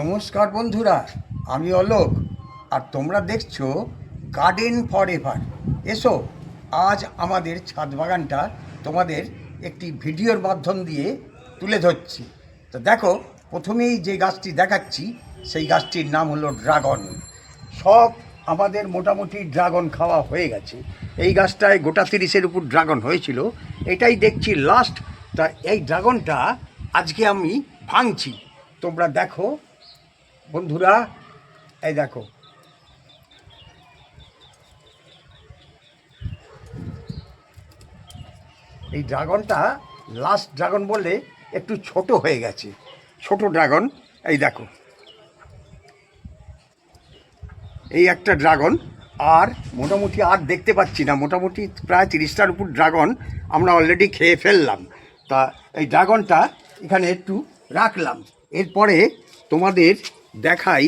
নমস্কার বন্ধুরা, আমি অলোক, আর তোমরা দেখছ গার্ডেন ফর এভার এসো, আজ আমাদের ছাদ বাগানটা তোমাদের একটি ভিডিওর মাধ্যম দিয়ে তুলে ধরছি। তো দেখো, প্রথমেই যে গাছটি দেখাচ্ছি, সেই গাছটির নাম হলো ড্রাগন। সব আমাদের মোটামুটি ড্রাগন খাওয়া হয়ে গেছে। এই গাছটায় গোটা তিরিশের উপর ড্রাগন হয়েছিল। এটাই দেখছি লাস্ট তা এই ড্রাগনটা আজকে আমি ভাঙছি। তোমরা দেখো বন্ধুরা, এই দেখো। এই ড্রাগনটা লাস্ট ড্রাগন বললে একটু ছোট হয়ে গেছে। ছোট ড্রাগন, এই দেখো। এই একটা ড্রাগন, আর মোটামুটি আর দেখতে পাচ্ছি না। মোটামুটি প্রায় তিরিশটার উপর ড্রাগন আমরা অলরেডি খেয়ে ফেললাম। তা এই ড্রাগনটা এখানে একটু রাখলাম। এরপরে তোমাদের দেখাই।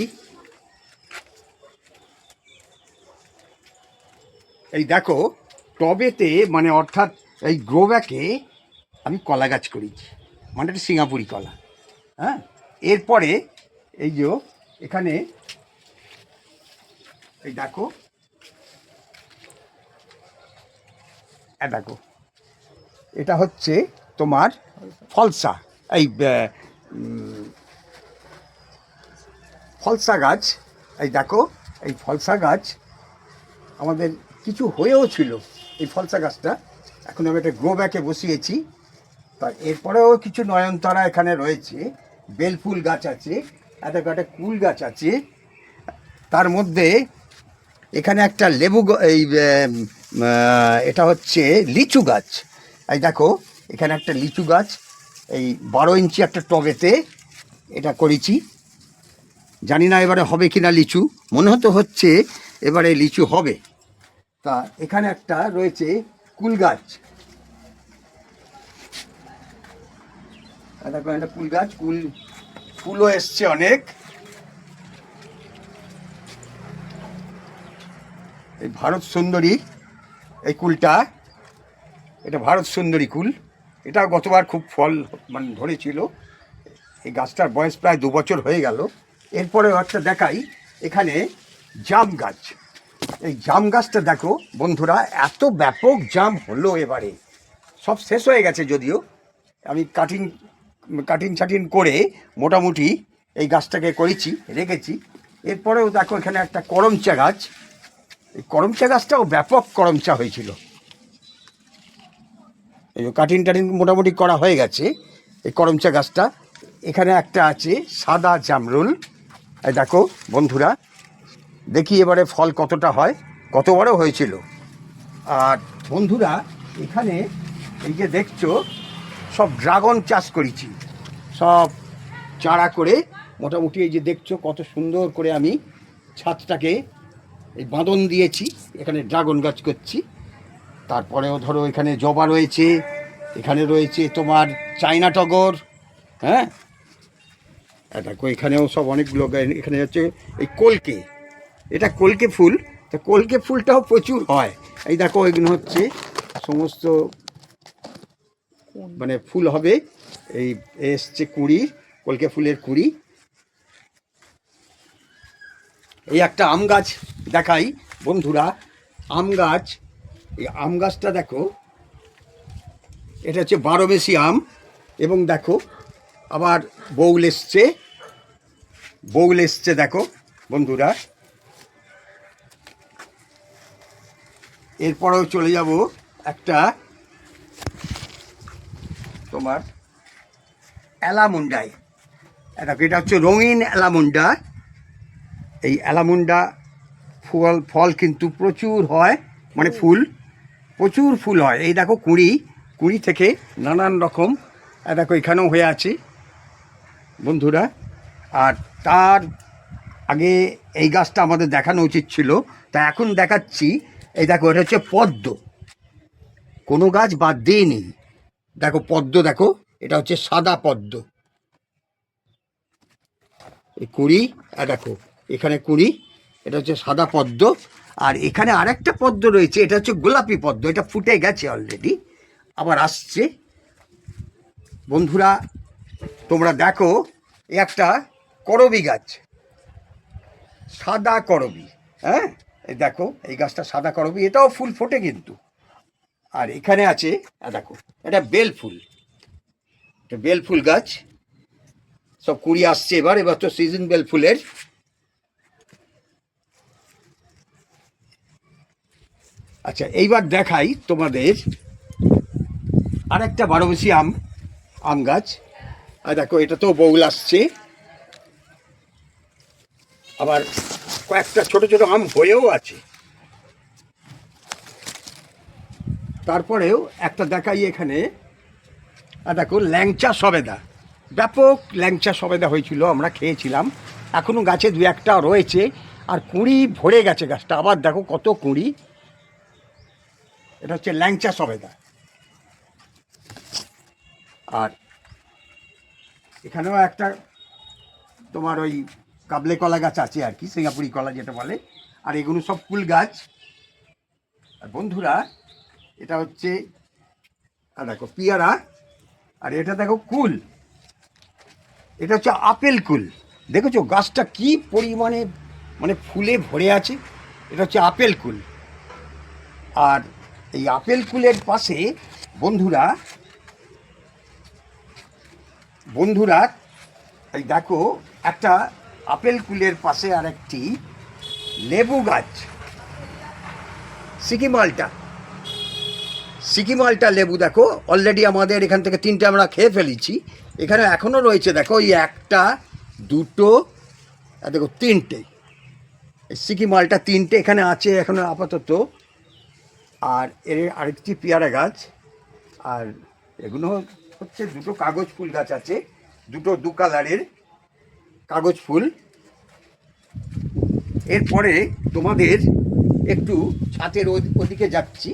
এই দেখো, টবেতে মানে অর্থাৎ এই গ্রোব্যাকে আমি কলা গাছ করেছি মানে এটা সিঙ্গাপুরি কলা। হ্যাঁ? এরপরে এই যে এখানে এই দেখো দেখো, এটা হচ্ছে তোমার ফলসা। এই ফলসা গাছ। এই দেখো, এই ফলসা গাছ আমাদের কিছু হয়েও ছিল, এই ফলসা গাছটা। এখন আমি একটা গ্রো ব্যাকে বসিয়েছি। তা এরপরেও কিছু নয়নতারা এখানে রয়েছে। বেলফুল গাছ আছে একটা একটা কুল গাছ আছে। তার মধ্যে এখানে একটা লেবু এই এটা হচ্ছে লিচু গাছ। এই দেখো, এখানে একটা লিচু গাছ, এই বারো ইঞ্চি একটা টবেতে এটা করেছি। জানি না এবারে হবে কি না লিচু। মনে হতো হচ্ছে এবারে লিচু হবে। তা এখানে একটা রয়েছে কুল গাছ। দেখো একটা কুল গাছ, কুল, ফুলও এসছে অনেক। এই ভারত সুন্দরী, এই কুলটা, এটা ভারত সুন্দরী কুল। এটা গতবার খুব ফল মানে ধরেছিল। এই গাছটার বয়স প্রায় দু বছর হয়ে গেল। এরপরে একটা দেখাই, এখানে জাম গাছ। এই জাম গাছটা দেখো, বন্ধুরা, এত ব্যাপক জাম হলো এবারে। সব শেষ হয়ে গেছে যদিও। আমি কাটিং কাটিং ছাটিং করে মোটামুটি এই গাছটাকে করেছি, রেখেছি। এরপরেও দেখো, এখানে একটা করমচা গাছ। এই করমচা গাছটাও ব্যাপক করমচা হয়েছিল। এই কাটিং টাটিং মোটামুটি করা হয়ে গেছে, এই করমচা গাছটা। এখানে একটা আছে সাদা জামরুল। এই দেখো, বন্ধুরা, দেখি এবারে ফল কতটা হয় কতবারও হয়েছিল। আর বন্ধুরা, এখানে এই যে দেখছ, সব ড্রাগন চাষ করেছি। সব চারা করে মোটামুটি এই যে দেখছ, কত সুন্দর করে আমি ছাদটাকে এই বাঁধন দিয়েছি, এখানে ড্রাগন গাছ করছি। তারপরেও ধরো এখানে জবা রয়েছে, এখানে রয়েছে তোমার চায়না টগর হ্যাঁ? দেখো এখানেও সব অনেকগুলো এখানে হচ্ছে এই কলকে। এটা কলকে ফুল তা কলকে ফুলটাও প্রচুর হয়। এই দেখো এগুলো হচ্ছে সমস্ত মানে ফুল হবে। এই এসছে কুড়ি কলকে ফুলের কুড়ি। এই একটা আম গাছ দেখাই বন্ধুরা। আম গাছ এই আম গাছটা দেখো এটা হচ্ছে বারো বেশি আম। এবং দেখো আবার বউল এসছে। বউল এসছে দেখো বন্ধুরা। এরপরেও চলে যাব একটা তোমার অ্যালামুন্ডায়। দেখো এটা হচ্ছে রঙিন অ্যালামুন্ডা। এই অ্যালামুন্ডা ফল ফল কিন্তু প্রচুর হয় মানে ফুল প্রচুর ফুল হয়। এই দেখো কুড়ি কুড়ি থেকে নানান রকম। দেখো এখানেও হয়ে আছে। বন্ধুরা আর তার আগে এই গাছটা আমাদের দেখানো উচিত ছিল। তা এখন দেখাচ্ছি। এই দেখো, এটা হচ্ছে পদ্ম। কোনো গাছ বাদ দিইনি দেখো, পদ্ম দেখো, এটা হচ্ছে সাদা পদ্ম। এই কুড়ি, আর দেখো, এখানে কুড়ি, এটা হচ্ছে সাদা পদ্ম। আর এখানে আরেকটা পদ্ম রয়েছে, এটা হচ্ছে গোলাপি পদ্ম, এটা ফুটে গেছে অলরেডি আবার আসছে। বন্ধুরা, তোমরা দেখো একটা করবি গাছ। সাদা করবি হ্যাঁ? এই দেখো, এই গাছটা সাদা করবি, এটাও ফুল ফোটে কিন্তু। আর এখানে আছে দেখো, এটা বেল ফুল। এটা বেল ফুল গাছ। সব কুড়ি আসছে এবার এবার তো সিজন বেল ফুলের। আচ্ছা এইবার দেখাই তোমাদের আরেকটা বারোমাসি আম আম গাছ। আর দেখো, এটা তো বউল আসছে। আবার কয়েকটা ছোট ছোট আম হয়েও আছে। তারপরেও একটা দেখাই এখানে। আর দেখো, ল্যাংচা সবেদা। ব্যাপক ল্যাংচা সবেদা হয়েছিল, আমরা খেয়েছিলাম। এখনও গাছে দু একটা রয়েছে, আর কুঁড়ি ভরে গেছে গাছটা। আবার দেখো কত কুঁড়ি। এটা হচ্ছে ল্যাংচা সবেদা। আর এখানেও একটা তোমার ওই কাবলে কলা গাছ আছে আর কি, সিঙ্গাপুরি কলা যেটা বলে। আর এগুলো সব ফুল গাছ। আর বন্ধুরা, এটা হচ্ছে, আর দেখো, পিয়ারা। আর এটা দেখো, কুল। এটা হচ্ছে আপেল কুল। দেখেছ, গাছটা কি পরিমাণে মানে ফুলে ভরে আছে? এটা হচ্ছে আপেল কুল। আর এই আপেল কুলের পাশে, বন্ধুরা বন্ধুরা, এই দেখো, একটা আপেল কুলের পাশে আর একটি লেবু গাছ। সিকিমালটা সিকিমালটা লেবু দেখো অলরেডি আমাদের এখান থেকে তিনটে আমরা খেয়ে ফেলেছি। এখানে এখনও রয়েছে, দেখো, এই একটা, দুটো, আর দেখো, তিনটে। এই সিকিমালটা তিনটে এখানে আছে এখনও আপাতত। আর এর আরেকটি পেয়ারা গাছ, আর এগুলো হচ্ছে দুটো কাগজ ফুল গাছ আছে, দুটো দু কালারের। কাগজ ফুল। এরপরে তোমাদের একটু ছাতের ওদিকে যাচ্ছি।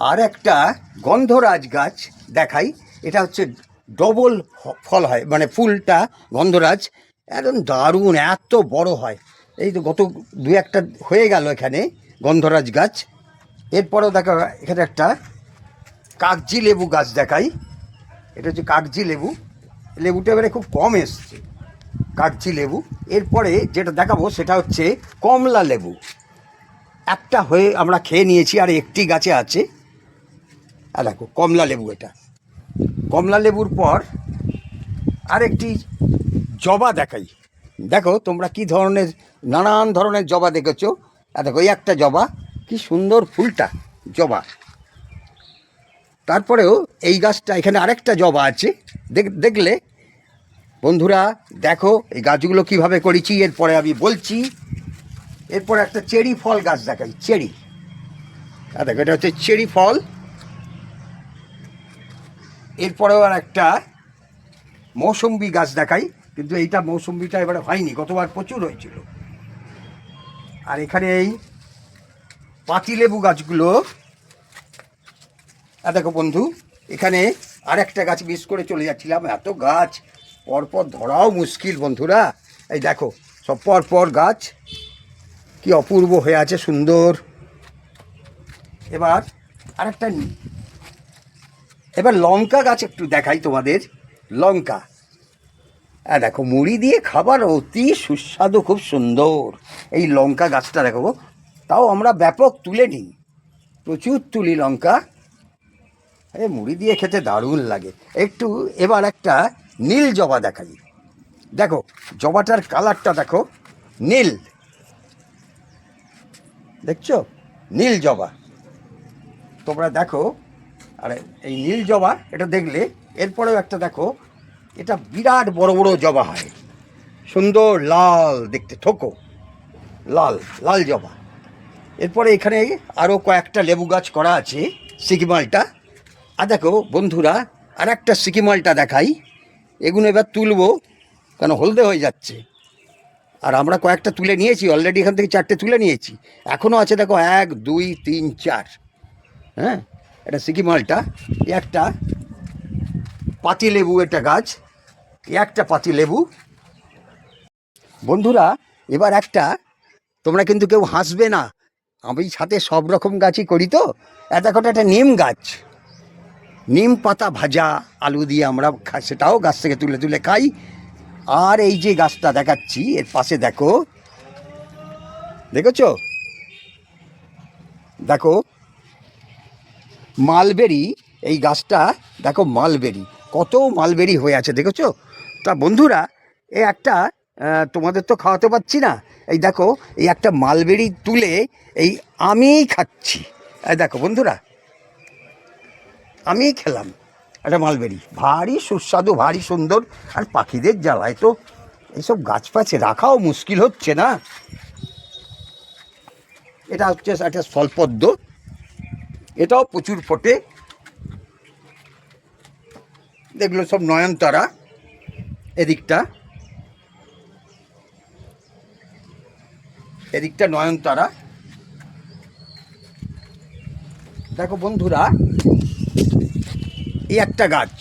আর একটা গন্ধরাজ গাছ দেখাই। এটা হচ্ছে ডবল ফল হয় মানে ফুলটা গন্ধরাজ। একদম দারুণ, এত বড় হয়। এই তো গত দু একটা হয়ে গেল এখানে গন্ধরাজ গাছ। এরপরেও দেখা, এখানে একটা কাগজি লেবু গাছ দেখাই। এটা হচ্ছে কাগজি লেবু। লেবুটা এবারে খুব কম এসছে। কাগজি লেবু। এরপরে যেটা দেখাবো সেটা হচ্ছে কমলা লেবু। একটা হয়ে আমরা খেয়ে নিয়েছি, আর একটি গাছে আছে। আর দেখো, কমলা লেবু এটা। কমলা লেবুর পর আরেকটি জবা দেখাই। দেখো, তোমরা কি ধরনের, নানান ধরনের জবা দেখেছ? আর দেখো, এই একটা জবা, কি সুন্দর ফুলটা, জবা। তারপরেও এই গাছটা, এখানে আরেকটা জবা আছে। দেখলে, বন্ধুরা, দেখো এই গাছগুলো কীভাবে করেছি, এরপরে আমি বলছি, এরপরে একটা চেরি ফল গাছ দেখাই, চেরি। দেখো, এটা হচ্ছে চেরি ফল। এরপরেও আর একটা মৌসম্বি গাছ দেখাই, কিন্তু এইটা মৌসম্বিটা এবারে হয়নি, গতবার প্রচুর হয়েছিল। আর এখানে এই পাতিলেবু গাছগুলো আর দেখো বন্ধু, এখানে আর একটা গাছ মিস করে চলে যাচ্ছিলাম, এত গাছ। পরপর ধরাও মুশকিল বন্ধুরা। এই দেখো, সব পর পর গাছ। কি অপূর্ব হয়ে আছে, সুন্দর। এবার আরেকটা এবার লঙ্কা গাছ একটু দেখাই তোমাদের। লঙ্কা। হ্যাঁ দেখো, মুড়ি দিয়ে খাবার অতি সুস্বাদু, খুব সুন্দর। এই লঙ্কা গাছটা দেখো তাও আমরা ব্যাপক তুলে নিই। প্রচুর তুলি লঙ্কা। আরে মুড়ি দিয়ে খেতে দারুণ লাগে। একটু এবার একটা নীল জবা দেখাই। দেখো, জবাটার কালারটা দেখো, নীল। দেখছ? নীল জবা। তোমরা দেখো, আরে, এই নীল জবা, এটা দেখলে, এরপরেও একটা দেখো, এটা বিরাট বড় বড় জবা হয়। সুন্দর লাল দেখতে থোকো লাল লাল জবা। এরপরে এখানে আরও কয়েকটা লেবু গাছ করা আছে সিকিমালটা আর দেখো, বন্ধুরা আর একটা সিকিমালটা দেখাই। এগুলো এবার তুলবো, কেন হলদে হয়ে যাচ্ছে। আর আমরা কয়েকটা তুলে নিয়েছি অলরেডি এখান থেকে চারটে তুলে নিয়েছি। এখনও আছে, দেখো, এক, দুই, তিন, চার। হ্যাঁ এটা সিকিমালটা একটা পাতি লেবু একটা গাছ। একটা পাতি লেবু। বন্ধুরা, এবার একটা, তোমরা কিন্তু কেউ হাসবে না। আমি সাথে সব রকম গাছই করি তো। এত একটা নিম গাছ। নিম পাতা ভাজা আলু দিয়ে আমরা সেটাও গাছ থেকে তুলে তুলে খাই। আর এই যে গাছটা দেখাচ্ছি, এর পাশে দেখো। দেখেছ? দেখো, মালবেরি, এই গাছটা, দেখো মালবেরি, কত মালবেরি হয়ে আছে, দেখেছ? তা বন্ধুরা, এ একটা তোমাদের তো খাওয়াতে পারছি না। এই দেখো, এই একটা মালবেরি তুলে এই আমিই খাচ্ছি। দেখো বন্ধুরা আমিই খেলাম। একটা মালবেরি। ভারী সুস্বাদু, ভারী সুন্দর। আর পাখিদের জ্বালায় তো এইসব গাছ পাছে রাখাও মুশকিল হচ্ছে না। এটা হচ্ছে একটা স্বল্পদ্য এটাও প্রচুর ফোটে। দেখল সব নয়নতারা এদিকটা। এদিকটা নয়নতারা। দেখো বন্ধুরা এই একটা গাছ।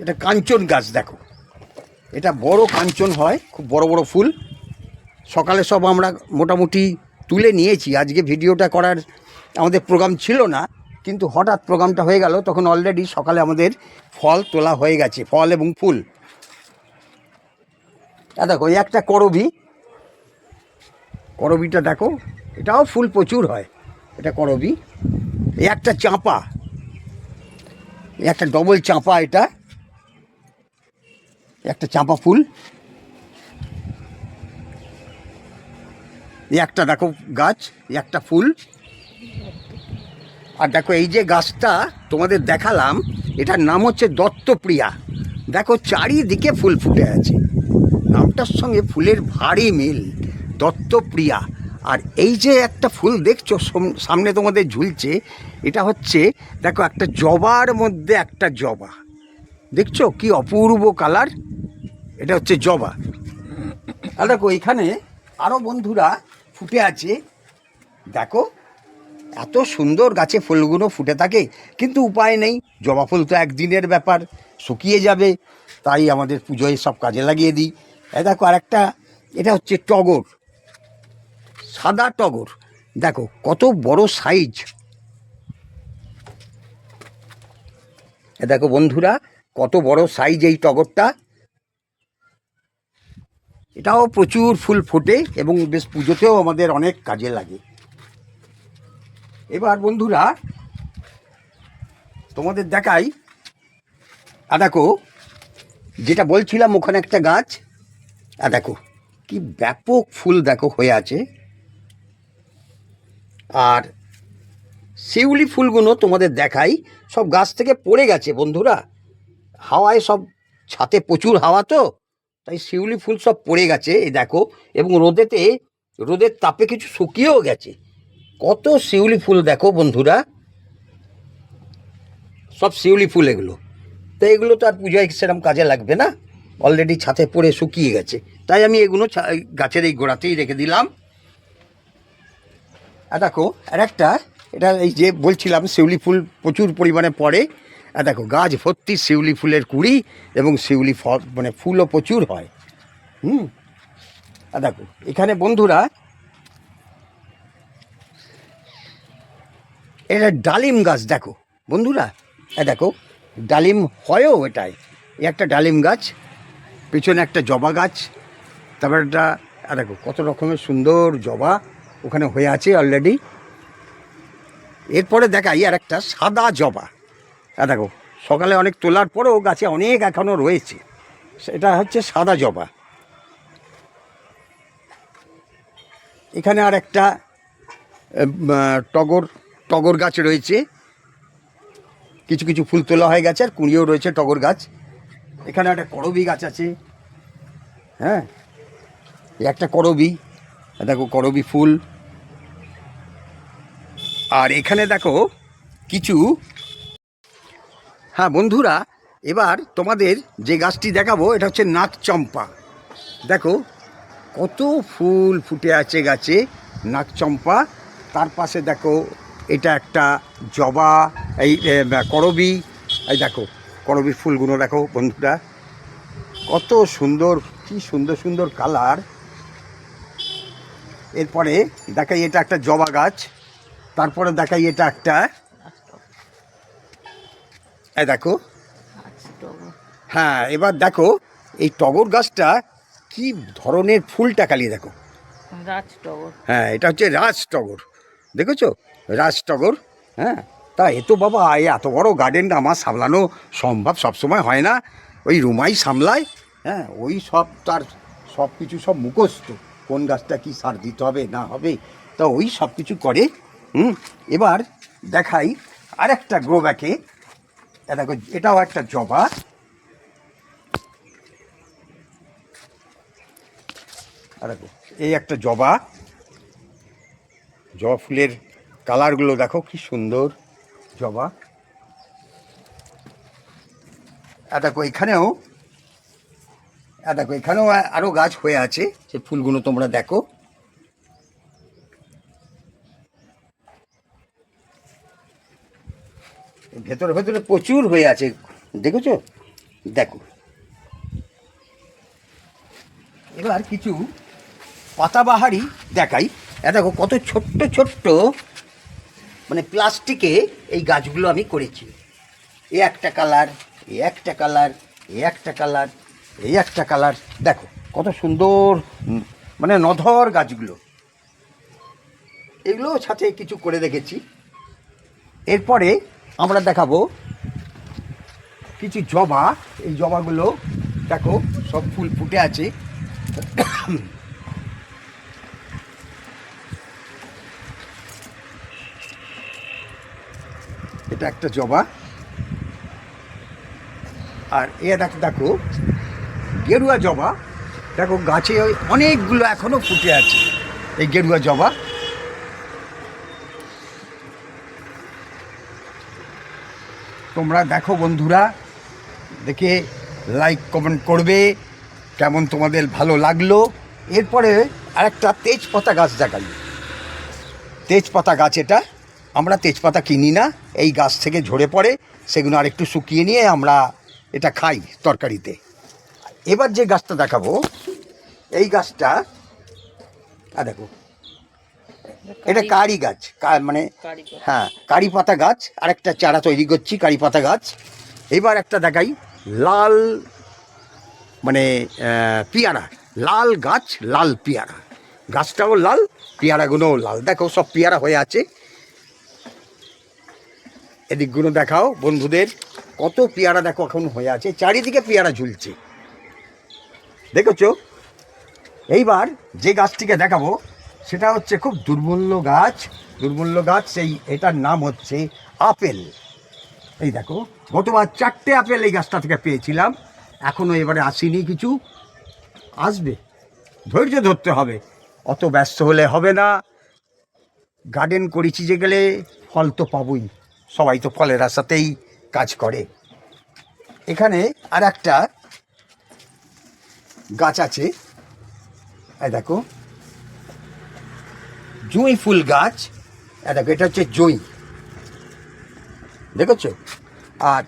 এটা কাঞ্চন গাছ, দেখো। এটা বড় কাঞ্চন হয়, খুব বড় বড় ফুল। সকালে সব আমরা মোটামুটি তুলে নিয়েছি। আজকে ভিডিওটা করার আমাদের প্রোগ্রাম ছিল না, কিন্তু হঠাৎ প্রোগ্রামটা হয়ে গেল, তখন অলরেডি সকালে আমাদের ফল তোলা হয়ে গেছে, ফল এবং ফুল। দেখো একটা করবি। করবিটা দেখো, এটাও ফুল প্রচুর হয়, এটা করবি। একটা চাঁপা একটা ডবল চাঁপা এটা। একটা চাঁপা ফুল। একটা দেখো গাছ একটা ফুল। আর দেখো এই যে গাছটা তোমাদের দেখালাম, এটার নাম হচ্ছে দত্তপ্রিয়া। দেখো চারিদিকে ফুল ফুটে আছে। নামটার সঙ্গে ফুলের ভারী মিল, দত্তপ্রিয়া। আর এই যে একটা ফুল দেখছ, সম- সামনে তোমাদের ঝুলছে, এটা হচ্ছে, দেখো, একটা জবার মধ্যে একটা জবা। দেখছ কি অপূর্ব কালার? এটা হচ্ছে জবা। আর দেখো, এখানে আরও বন্ধুরা ফুটে আছে। দেখো, এত সুন্দর গাছে ফুলগুলো ফুটে থাকে, কিন্তু উপায় নেই। জবা ফুল তো একদিনের ব্যাপার, শুকিয়ে যাবে, তাই আমাদের পুজোয় সব কাজে লাগিয়ে দিই। এ দেখো, আরেকটা, এটা হচ্ছে টগর। সাদা টগর। দেখো, কত বড় সাইজ দেখো বন্ধুরা, কত বড় সাইজ এই টগরটা। এটাও প্রচুর ফুল ফোটে এবং বেশ পুজোতেও আমাদের অনেক কাজে লাগে। এবার বন্ধুরা, তোমাদের দেখাই। আর দেখো, যেটা বলছিলাম ওখানে একটা গাছ, আর দেখো, কি ব্যাপক ফুল দেখো হয়ে আছে। আর শিউলি ফুলগুলো তোমাদের দেখাই। সব গাছ থেকে পড়ে গেছে বন্ধুরা। হাওয়ায় সব, ছাতে প্রচুর হাওয়া তো, তাই শিউলি ফুল সব পড়ে গেছে, এই দেখো। এবং রোদেতে, রোদের তাপে কিছু শুকিয়েও গেছে। কত শিউলি ফুল দেখো বন্ধুরা। সব শিউলি ফুল এগুলো। তো এগুলো তো আর পুজোয় সেরকম কাজে লাগবে না। অলরেডি ছাতে পড়ে শুকিয়ে গেছে। তাই আমি এগুলো গাছের এই গোড়াতেই রেখে দিলাম। দেখো, আর একটা, এটা এই যে বলছিলাম, শিউলি ফুল প্রচুর পরিমাণে পড়ে। আর দেখো, গাছ ভর্তি শিউলি ফুলের কুড়ি এবং শিউলি ফল মানে ফুলও প্রচুর হয়। হুম? আর দেখো, এখানে বন্ধুরা, এটা ডালিম গাছ, দেখো, বন্ধুরা। এ দেখো, ডালিম হয়ও এটাই। একটা ডালিম গাছ, পেছনে একটা জবা গাছ, তারপর একটা দেখো, কত রকমের সুন্দর জবা। ওখানে হয়ে আছে অলরেডি এরপরে দেখাই আর একটা সাদা জবা। আর দেখো, সকালে অনেক তোলার পরেও গাছে অনেক এখনও রয়েছে। এটা হচ্ছে সাদা জবা। এখানে আর একটা টগর টগর গাছ রয়েছে। কিছু কিছু ফুল তোলা হয়ে গেছে, আর কুঁড়িও রয়েছে টগর গাছ। এখানে একটা করবি গাছ আছে। হ্যাঁ? একটা করবি। দেখো, করবি ফুল। আর এখানে দেখো কিছু। হ্যাঁ বন্ধুরা, এবার তোমাদের যে গাছটি দেখাবো, এটা হচ্ছে নাক চম্পা দেখো, কত ফুল ফুটে আছে গাছে নাক চম্পা তার পাশে দেখো, এটা একটা জবা, এই করবি। এই দেখো করবির ফুলগুলো দেখো, বন্ধুরা। কত সুন্দর, কি সুন্দর সুন্দর কালার। এরপরে দেখাই, এটা একটা জবা গাছ। তারপরে দেখাই এটা একটা। দেখো। হ্যাঁ এবার দেখো এই টগর গাছটা কি ধরনের ফুলটা কালিয়ে দেখো। হ্যাঁ এটা হচ্ছে রাজ টগর দেখেছ? রাজ টগর হ্যাঁ। তা এ তো বাবা এই এত বড় গার্ডেন আমার সামলানো সম্ভব সবসময় হয় না। ওই রুমাই সামলায় হ্যাঁ ওই সব তার সব কিছু সব মুখস্থ। কোন গাছটা কি সার দিতে হবে না হবে তা ওই সব কিছু করে হুম, এবার দেখাই আর একটা গ্রো ব্যাকে। দেখো, এটাও একটা জবা। দেখো, এই একটা জবা। জবা ফুলের কালারগুলো দেখো, কি সুন্দর জবা। দেখো, এখানেও দেখো, এখানেও আরও গাছ হয়ে আছে। সে ফুলগুলো তোমরা দেখো। ভেতরে ভেতরে প্রচুর হয়ে আছে। দেখেছ? দেখো। এবার কিছু পাতাবাহারি দেখাই। দেখো, কত ছোট্ট ছোট্ট মানে প্লাস্টিকে এই গাছগুলো আমি করেছি। এ একটা কালার, এ একটা কালার, এ একটা কালার এই একটা কালার। দেখো, কত সুন্দর মানে নধর গাছগুলো। এগুলো সাথে কিছু করে দেখেছি। এরপরে আমরা দেখাবো কিছু জবা। এই জবাগুলো দেখো, সব ফুল ফুটে আছে। এটা একটা জবা। আর এ দেখো দেখো, গেরুয়া জবা। দেখো, গাছে অনেকগুলো এখনও ফুটে আছে। এই গেরুয়া জবা। তোমরা দেখো বন্ধুরা, দেখে লাইক কমেন্ট করবে, কেমন তোমাদের ভালো লাগল। এরপরে আরেকটা তেজপাতা গাছ দেখাই। তেজপাতা গাছ এটা, আমরা তেজপাতা কিনি না, এই গাছ থেকে ঝরে পড়ে, সেগুলো আরেকটু শুকিয়ে নিয়ে আমরা এটা খাই তরকারিতে। এবার যে গাছটা দেখাবো, এই গাছটা আ দেখো এটা কারি গাছ মানে হ্যাঁ কারি পাতা গাছ আরেকটা চারা তৈরি করছি কারি পাতা গাছ। এবার একটা দেখাই লাল মানে পেয়ারা লাল গাছ লাল পেয়ারা। গাছটাও লাল পেয়ারাগুলোও লাল। দেখো সব পেয়ারা হয়ে আছে। এদিকগুলো দেখাও বন্ধুদের কত পেয়ারা দেখো এখন হয়ে আছে। চারিদিকে পেয়ারা ঝুলছে। দেখেছ? এইবার যে গাছটিকে দেখাবো সেটা হচ্ছে খুব দুর্মূল্য গাছ। দুর্মূল্য গাছ, সেই এটার নাম হচ্ছে আপেল। এই দেখো, গতবার চারটে আপেল এই গাছটা থেকে পেয়েছিলাম। এখনও এবারে আসেনি কিছু। আসবে, ধৈর্য ধরতে হবে। অত ব্যস্ত হলে হবে না। গার্ডেন করেছি যে গেলে ফল তো পাবই। সবাই তো ফলের আশাতেই কাজ করে। এখানে আর একটা গাছ আছে। দেখো জুঁই ফুল গাছ দেখো, এটা হচ্ছে জুঁই। দেখেছ? আর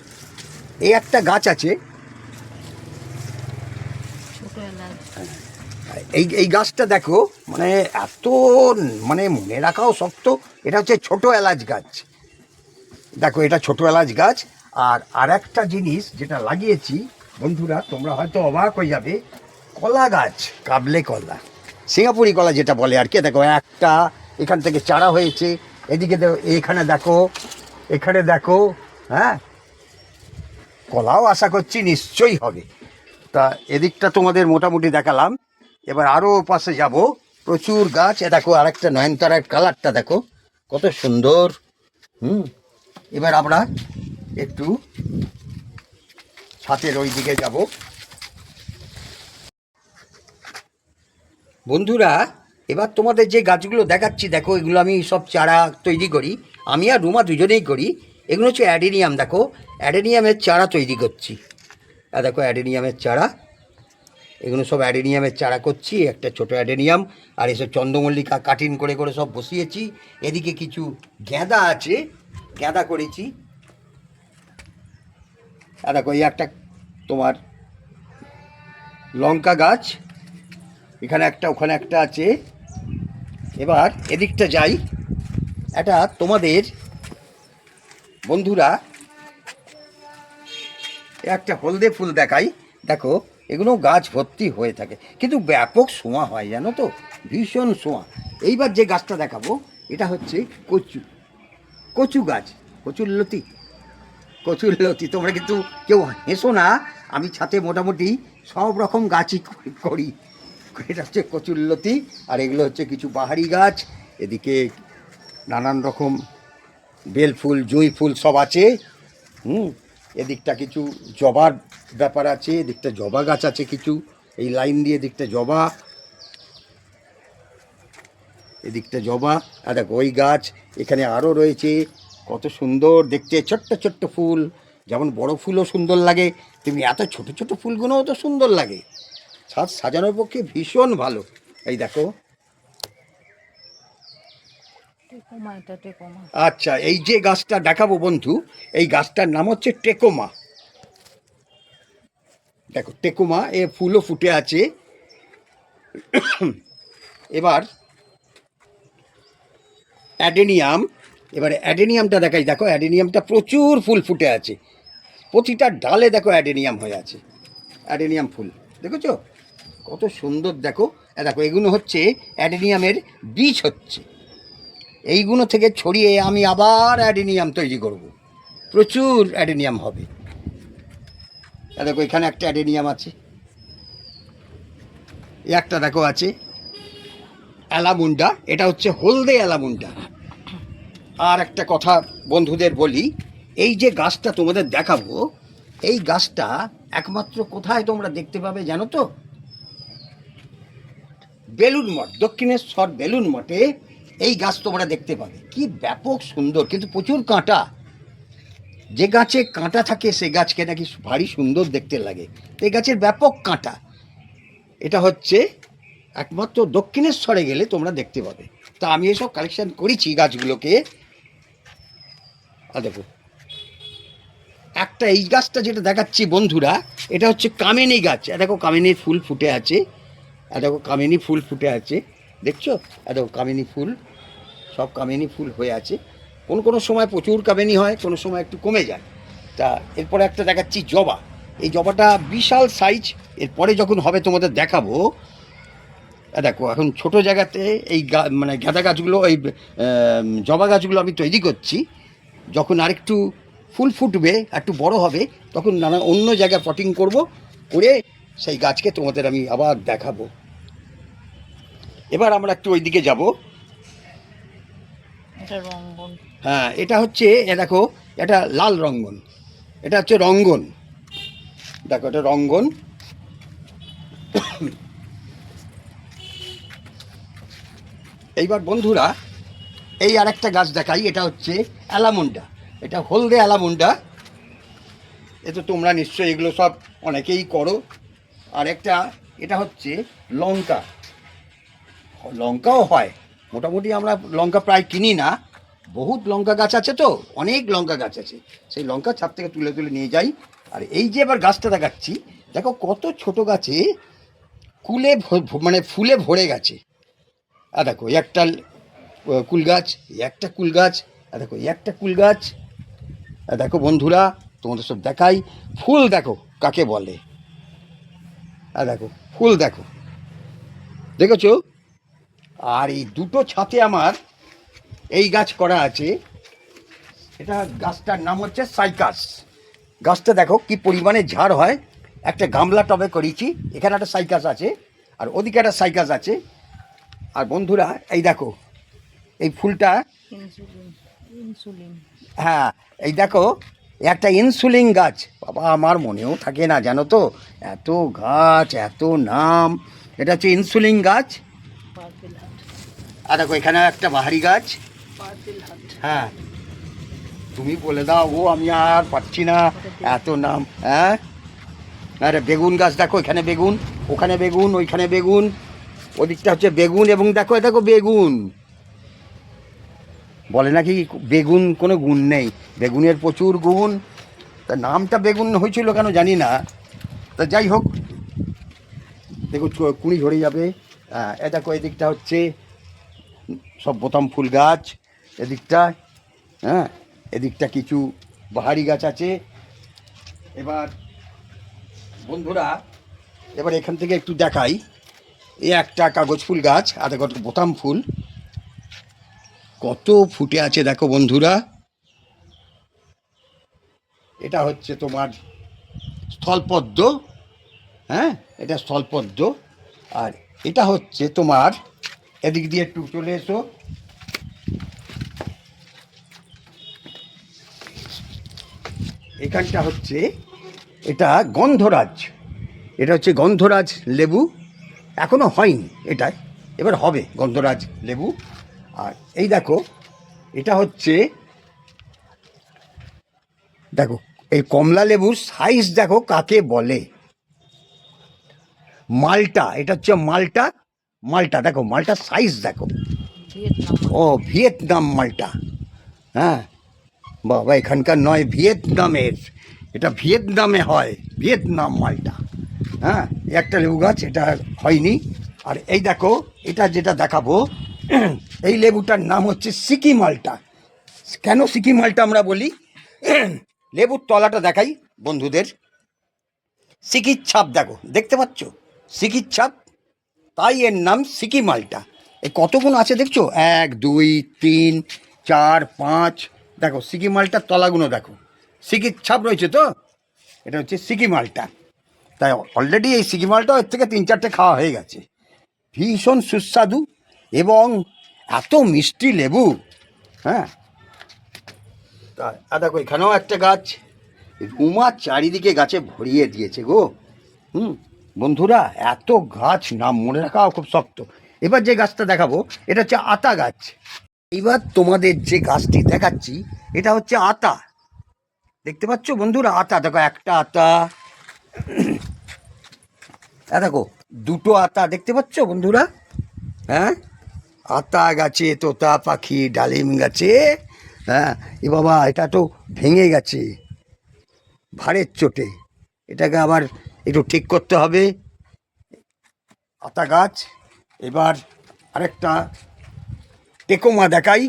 এই একটা গাছ আছে, এই এই গাছটা দেখো মানে এত মানে মনে রাখাও শক্ত, এটা হচ্ছে ছোট এলাচ গাছ। দেখো, এটা ছোট এলাচ গাছ। আর আর একটা জিনিস যেটা লাগিয়েছি, বন্ধুরা, তোমরা হয়তো অবাক হয়ে যাবে, কলা গাছ, কাবলে কলা। সিঙ্গাপুরি কলা যেটা বলে আর কি, দেখো একটা এখান থেকে চারা হয়েছে, এদিকে দেখো এখানে দেখো এখানে দেখো হ্যাঁ? কলাও আশা করছি নিশ্চয়ই হবে। তা এদিকটা তোমাদের মোটামুটি দেখালাম। এবার আরও পাশে যাব, প্রচুর গাছ, এ দেখো আরেকটা নয়নতারার কালারটা দেখো, কত সুন্দর, হুম? এবার আমরা একটু ছাতের ওই দিকে যাব। বন্ধুরা, এবার তোমাদের যে গাছগুলো দেখাচ্ছি, দেখো, এগুলো আমি সব চারা তৈরি করি। আমি আর রুমা দুজনেই করি। এগুলো হচ্ছে অ্যাডেনিয়াম, দেখো। অ্যাডেনিয়ামের চারা তৈরি করছি। আর দেখো, অ্যাডেনিয়ামের চারা। এগুলো সব অ্যাডেনিয়ামের চারা করছি। একটা ছোট অ্যাডেনিয়াম, আর এসব চন্দ্রমল্লিকা কাটিং করে করে সব বসিয়েছি। এদিকে কিছু গ্যাঁদা আছে গ্যাঁদা করেছি। আর দেখো, এই একটা তোমার লঙ্কা গাছ। এখানে একটা, ওখানে একটা আছে। এবার এদিকটা যাই। এটা তোমাদের বন্ধুরা একটা হলদে ফুল দেখাই। দেখো, এগুলো গাছ ভর্তি হয়ে থাকে। কিন্তু ব্যাপক সোঁয়া হয়, জানো তো? ভীষণ সোঁয়া। এইবার যে গাছটা দেখাবো, এটা হচ্ছে কচু। কচু গাছ। কচুর লতি। কচুর লতি। তোমরা কিন্তু কেউ হেসো না। আমি ছাতে মোটামুটি সব রকম গাছই করি- করি এটা হচ্ছে কচুর লতি, আর এগুলো হচ্ছে কিছু বাহারি গাছ। এদিকে নানান রকম বেল ফুল, জুঁই ফুল সব আছে। হুম, এদিকটা কিছু জবার ব্যাপার আছে, এদিকটা জবা গাছ আছে কিছু। এই লাইন দিয়ে এদিকটা জবা এদিকটা জবা। আর দেখো, ওই গাছ এখানে আরও রয়েছে। কত সুন্দর দেখতে, ছোট্ট ছোট্ট ফুল। যেমন বড় ফুলও সুন্দর লাগে, তেমনি এত ছোট ছোট ফুলগুলোও তো সুন্দর লাগে। ছাদ সাজানোর পক্ষে ভীষণ ভালো। এই দেখো। আচ্ছা এই যে গাছটা দেখাবো বন্ধু এই গাছটার নাম হচ্ছে টেকোমা। দেখো টেকোমা এ ফুলও ফুটে আছে। এবার অ্যাডেনিয়াম এবার অ্যাডেনিয়ামটা দেখাই দেখো অ্যাডেনিয়ামটা প্রচুর ফুল ফুটে আছে। প্রতিটা ডালে দেখো অ্যাডেনিয়াম হয়ে আছে অ্যাডেনিয়াম ফুল দেখেছ? কত সুন্দর, দেখো। দেখো, এগুলো হচ্ছে অ্যাডেনিয়ামের বীজ হচ্ছে। এইগুলো থেকে ছড়িয়ে আমি আবার অ্যাডেনিয়াম তৈরি করব। প্রচুর অ্যাডেনিয়াম হবে। দেখো, এখানে একটা অ্যাডেনিয়াম আছে। একটা দেখো আছে, অ্যালামুন্ডা। এটা হচ্ছে হলদে অ্যালামুন্ডা। আর একটা কথা বন্ধুদের বলি, এই যে গাছটা তোমাদের দেখাবো, এই গাছটা একমাত্র কোথায় তোমরা দেখতে পাবে জানো তো? বেলুন মঠ, দক্ষিণেশ্বর বেলুন মঠে এই গাছ তোমরা দেখতে পাবে। কি ব্যাপক সুন্দর, কিন্তু প্রচুর কাঁটা। যে গাছে কাঁটা থাকে, সে গাছকে নাকি ভারী সুন্দর দেখতে লাগে। এই গাছের ব্যাপক কাঁটা। এটা হচ্ছে একমাত্র দক্ষিণেশ্বরে গেলে তোমরা দেখতে পাবে। তা আমি এসব কালেকশন করেছি গাছগুলোকে। আর দেখো, একটা এই গাছটা যেটা দেখাচ্ছি বন্ধুরা, এটা হচ্ছে কামিনী গাছ। দেখো, কামিনীর ফুল ফুটে আছে। আর দেখো কামিনী ফুল ফুটে আছে। দেখছ? আর দেখো কামিনী ফুল, সব কামিনী ফুল হয়ে আছে। কোন কোনো সময় প্রচুর কামিনী হয়, কোনো সময় একটু কমে যায়। তা এরপরে একটা দেখাচ্ছি জবা। এই জবাটা বিশাল সাইজ এরপরে যখন হবে তোমাদের দেখাবো। দেখো, এখন ছোট জায়গাতে এই মানে গাঁদা গাছগুলো, এই জবা গাছগুলো আমি তৈরি করছি। যখন আরেকটু ফুল ফুটবে, একটু বড় হবে, তখন নানা অন্য জায়গায় পটিং করব, করে সেই গাছকে তোমাদের আমি আবার দেখাবো। এবার আমরা একটু ওইদিকে যাব। হ্যাঁ এটা হচ্ছে এ দেখো এটা লাল রঙ্গন। এটা হচ্ছে রঙ্গন। দেখো এটা রঙ্গন। এইবার বন্ধুরা এই আর একটা গাছ দেখাই এটা হচ্ছে অ্যালামুন্ডা। এটা হলদে অ্যালামুন্ডা। এ তো তোমরা নিশ্চয়ই এগুলো সব অনেকেই করো। আর একটা, এটা হচ্ছে লঙ্কা। লঙ্কাও হয়। মোটামুটি আমরা লঙ্কা প্রায় কিনি না। বহুত লঙ্কা গাছ আছে তো, অনেক লঙ্কা গাছ আছে। সেই লঙ্কা ছাদ থেকে তুলে তুলে নিয়ে যাই। আর এই যে এবার গাছটা দেখাচ্ছি, দেখো কত ছোট গাছে কুলে মানে ফুলে ভরে গেছে। আর দেখো একটা কুল গাছ একটা কুল গাছ, আর দেখো একটা কুল গাছ। আর দেখো বন্ধুরা, তোমাদের সব দেখাই। ফুল দেখো, কাকে বলে? আর দেখো ফুল দেখো। দেখেছ? আর এই দুটো ছাতে আমার এই গাছ করা আছে। এটা গাছটার নাম হচ্ছে সাইকাস। গাছটা দেখো কি পরিমাণে ঝাড় হয়। একটা গামলা টবে করেছি এখানে একটা সাইকাস আছে আর ওদিকে একটা সাইকাস আছে। আর বন্ধুরা এই দেখো এই ফুলটা হ্যাঁ এই দেখো একটা ইনসুলিন গাছ। বাবা, আমার মনেও থাকে না, জানো তো? এত গাছ, এত নাম। এটা হচ্ছে ইনসুলিন গাছ। আর দেখো এখানে একটা বাহারি গাছ। হ্যাঁ। তুমি বলে দাও, ও, আমি আর পাচ্ছি না। এত নাম হ্যাঁ? আরে বেগুন গাছ, দেখো, এখানে বেগুন, ওখানে বেগুন, ওইখানে বেগুন। ওদিকটা হচ্ছে বেগুন, এবং দেখো দেখো, বেগুন। বলে নাকি বেগুন কোনো গুণ নেই। বেগুনের প্রচুর গুণ। তা নামটা বেগুন হয়েছিল কেন জানি না। তা যাই হোক দেখো চু- কুড়ি ঝরে যাবে। এ দেখো এদিকটা হচ্ছে সব বোতাম ফুল গাছ। এদিকটা হ্যাঁ এদিকটা কিছু বাহারি গাছ আছে। এবার বন্ধুরা, এবার এখান থেকে একটু দেখাই। এই একটা কাগজ ফুল গাছ আর কত বোতাম ফুল। কত ফুটে আছে দেখো বন্ধুরা। এটা হচ্ছে তোমার স্থলপদ্ম হ্যাঁ? এটা স্থলপদ্ম। আর এটা হচ্ছে তোমার, এদিক দিয়ে একটু চলে এসো। এখানটা হচ্ছে, এটা গন্ধরাজ। এটা হচ্ছে গন্ধরাজ লেবু। এখনও হয়নি এটা এবার হবে গন্ধরাজ লেবু। আর এই দেখো, এটা হচ্ছে, দেখো, এই কমলা লেবুর সাইজ দেখো কাকে বলে। মালটা, এটা হচ্ছে মালটা মালটা, দেখো মালটার সাইজ দেখো। ও, ভিয়েতনাম মালটা। হ্যাঁ বাবা, এখানকার নয়, ভিয়েতনামের। এটা ভিয়েতনামে হয়, ভিয়েতনাম মালটা। হ্যাঁ একটা লেবু গাছ, এটা হয়নি। আর এই দেখো, এটা যেটা দেখাবো এই লেবুটার নাম হচ্ছে সিকি মালটা। কেন সিকি মালটা আমরা বলি? লেবুর তলাটা দেখাই বন্ধুদের। সিকির ছাপ দেখো, দেখতে পাচ্ছ? সিকির ছাপ, তাই এর নাম সিকি মালটা। এই কতগুণ আছে দেখছ? এক, দুই, তিন, চার, পাঁচ। দেখো সিকি মালটার তলাগুলো দেখো। সিকির ছাপ রয়েছে তো? এটা হচ্ছে সিকি মালটা। তাই অলরেডি এই সিকি মালটা এর থেকে তিন, চারটে খাওয়া হয়ে গেছে। ভীষণ সুস্বাদু। এবং এত মিষ্টি লেবু হ্যাঁ? তা দেখো, এখানেও একটা গাছ, রুমা চারিদিকে গাছে ভরিয়ে দিয়েছে গো। হুম, বন্ধুরা, এত গাছ, নাম মনে রাখাও খুব শক্ত। এবার যে গাছটা দেখাবো, এটা হচ্ছে আতা গাছ। এবার তোমাদের যে গাছটি দেখাচ্ছি, এটা হচ্ছে আতা। দেখতে পাচ্ছ বন্ধুরা, আতা, দেখো, একটা আতা। দেখো, দুটো আতা, দেখতে পাচ্ছ বন্ধুরা? হ্যাঁ? আতা গাছে তোতা পাখি, ডালিম গাছে হ্যাঁ এ বাবা, এটা তো ভেঙে গেছে। ভারের চোটে। এটাকে আবার একটু ঠিক করতে হবে। আতা গাছ, এবার আরেকটা টেকোমা দেখাই।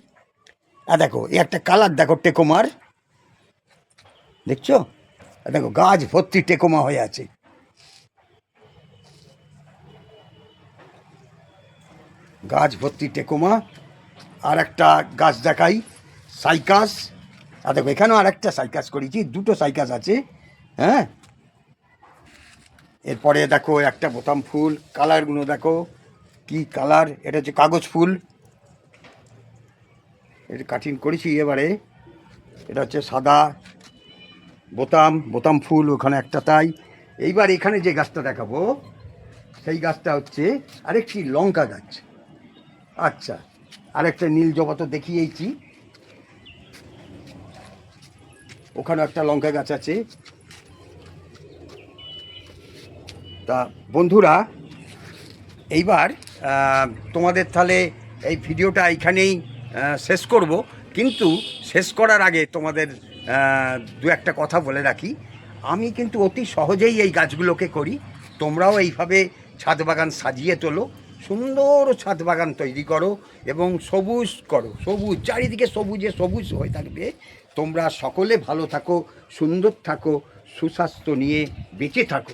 আর দেখো, এই একটা কালার দেখো, টেকোমার। দেখছ? দেখো, গাছ ভর্তি টেকোমা হয়ে আছে। গাছ ভর্তি টেকোমা, আর একটা গাছ দেখাই, সাইকাস। আর দেখো, এখানেও আর একটা সাইকাস করেছি, দুটো সাইকাস আছে হ্যাঁ? এরপরে দেখো, একটা বোতাম ফুল, কালারগুলো দেখো, কি কালার? এটা হচ্ছে কাগজ ফুল। এটা কাটিং করেছি এবারে, এটা হচ্ছে সাদা বোতাম বোতাম ফুল ওখানে একটা তাই। এইবার এখানে যে গাছটা দেখাবো, সেই গাছটা হচ্ছে আরেকটি লঙ্কা গাছ। আচ্ছা আরেকটা নীল জবা তো দেখিয়েছি ওখানে একটা লঙ্কা গাছ আছে। তা বন্ধুরা, এইবার তোমাদের তাহলে এই ভিডিওটা এইখানেই শেষ করব। কিন্তু শেষ করার আগে তোমাদের দু একটা কথা বলে রাখি। আমি কিন্তু অতি সহজেই এই গাছগুলোকে করি। তোমরাও এইভাবে ছাদ বাগান সাজিয়ে তোলো। সুন্দর ছাদ বাগান তৈরি করো এবং সবুজ করো, সবুজ, চারিদিকে সবুজে সবুজ হয়ে থাকবে। তোমরা সকলে ভালো থাকো, সুন্দর থাকো, সুস্বাস্থ্য নিয়ে বেঁচে থাকো।